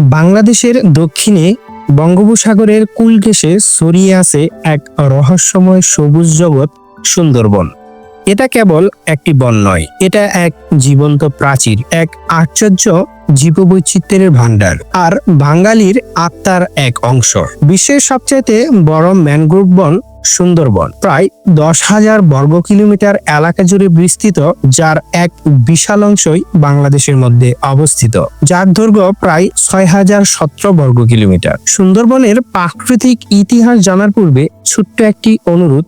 বাংলাদেশের দক্ষিণে বঙ্গোপসাগরের কুলকেশে ছড়িয়ে আছে এক রহস্যময় সবুজ জগৎ সুন্দরবন। এটা কেবল একটি বন নয়, এটা এক জীবন্ত প্রাচীর, এক আশ্চর্য জীববৈচিত্র্যের ভান্ডার আর বাঙালির আত্মার এক অংশ। বিশ্বের সবচাইতে বড় ম্যানগ্রোভ বন সুন্দরবন। প্রায় দশ হাজার বর্গ কিলোমিটার এলাকা জুড়ে বিস্তৃত, যার এক বিশাল অংশই বাংলাদেশের মধ্যে অবস্থিত। যার দৈর্ঘ্য প্রায় ছয় হাজার সতেরো বর্গ কিলোমিটার। সুন্দরবনের প্রাকৃতিক ইতিহাস জানার পূর্বে ছোট্ট একটি অনুরোধ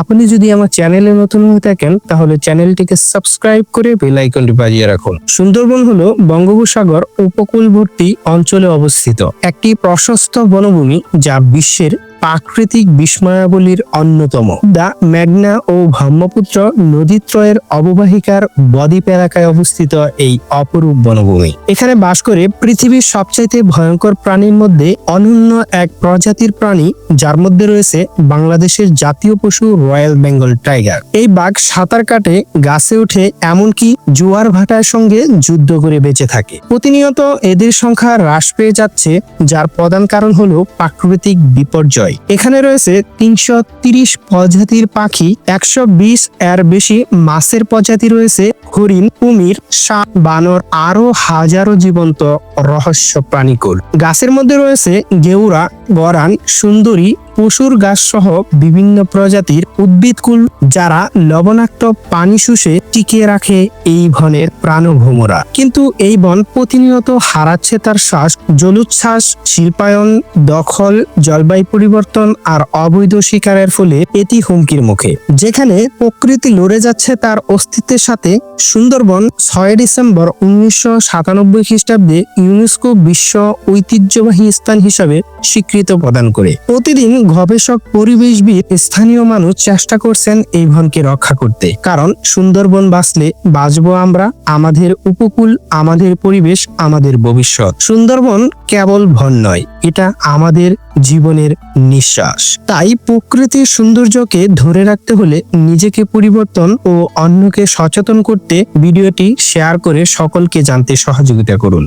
আপনি যদি আমার চ্যানেলে নতুন হয়ে থাকেন, তাহলে চ্যানেলটিকে সাবস্ক্রাইব করে বেল আইকনটি বাজিয়ে রাখুন। সুন্দরবন হলো বঙ্গোপসাগর উপকূলবর্তী অঞ্চলে অবস্থিত। একটি প্রশস্ত বনভূমি যা বিশ্বের প্রাকৃতিক বিস্ময়াবলীর অন্যতম। দা মেঘনা ও ব্রহ্মপুত্র নদীত্রয়ের অববাহিকার বদ্বীপ এলাকায় অবস্থিত এই অপরূপ বনভূমি। এখানে বাস করে পৃথিবীর সবচাইতে ভয়ঙ্কর প্রাণীর মধ্যে অনন্য এক প্রজাতির প্রাণী, যার মধ্যে রয়েছে বাংলাদেশের জাতীয় পশু রয়্যাল বেঙ্গল টাইগার। এই বাঘ সাঁতার কাটে, গাছে উঠে এমনকি জোয়ার ভাটার সঙ্গে যুদ্ধ করে বেঁচে থাকে। প্রতিনিয়ত এদের সংখ্যা হ্রাস পেয়ে যাচ্ছে, যার প্রধান কারণ হলো প্রাকৃতিক বিপর্যয়। এখানে রয়েছে তিনশো তিরিশ প্রজাতির পাখি, একশো বিশ এর বেশি মাছের প্রজাতি রয়েছে, হরিণ, কুমির সাপ বানর আরও হাজারো জীবন্ত রহস্য প্রাণীকুল। গাছের মধ্যে রয়েছে গেউরা, গরান, সুন্দরী পশুর গাছ সহ বিভিন্ন প্রজাতির উদ্ভিদকুল যারা লবণাক্ত পানি শুষে টিকিয়ে রাখে এই বনের প্রাণভ্রমরা কিন্তু এই বন প্রতিনিয়ত হারাচ্ছে তার শ্বাস, জলোচ্ছ্বাস, শিল্পায়ন, দখল, জলবায়ু পরিবর্তন আর অবৈধ শিকারের ফলে এটি হুমকির মুখে। যেখানে প্রকৃতি লড়ে যাচ্ছে তার অস্তিত্বের সাথে সুন্দরবন ছয় ডিসেম্বর উনিশশো সাতানব্বই খ্রিস্টাব্দে ইউনেস্কো বিশ্ব ঐতিহ্যবাহী স্থান হিসাবে স্বীকৃত প্রদান করে। প্রতিদিন গবেষক, পরিবেশবিদ, স্থানীয় মানুষ চেষ্টা করছেন এই বনকে রক্ষা করতে। কারণ সুন্দরবন বাঁচলে বাঁচবো আমরা, আমাদের উপকূল, আমাদের পরিবেশ, আমাদের ভবিষ্যৎ। সুন্দরবন কেবল ভন নয়, এটা আমাদের জীবনের নিঃশ্বাস। তাই প্রকৃতির সৌন্দর্যকে ধরে রাখতে হলে নিজেকে পরিবর্তন ও অন্যকে সচেতন করতে ভিডিওটি শেয়ার করে সকলকে জানতে সহযোগিতা করুন।